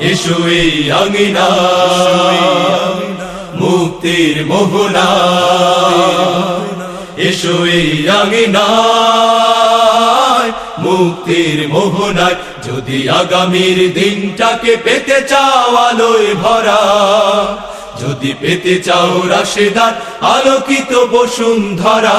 এসো এই মুক্তির মোহনা। এসো এই মুক্তির মোহনায় যদি আগামীর দিনটাকে পেতে চাও আলোয় ভরা, যদি পেতে চাও রাশেদার আলোকিত বসুন্ধরা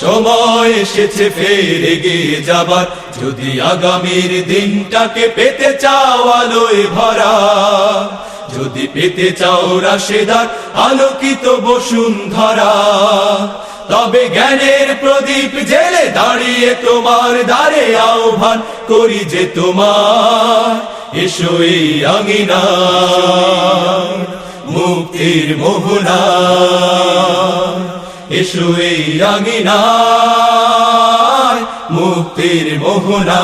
সময় এসেছে ফের এগিয়ে যাবার। যদি আগামীর দিনটাকে পেতে চাও আলোয় ভরা, যদি পেতে চাও রাশেদার আলোকিত বসুন্ধরা, তবে জ্ঞানের প্রদীপ জেলে দাঁড়িয়ে তোমার দ্বারে আহ্বান করি যে তোমার, এসো এই আঙিনা, মুক্তির মোহনা। এসো এই আঙিনা মুক্তির মোহনা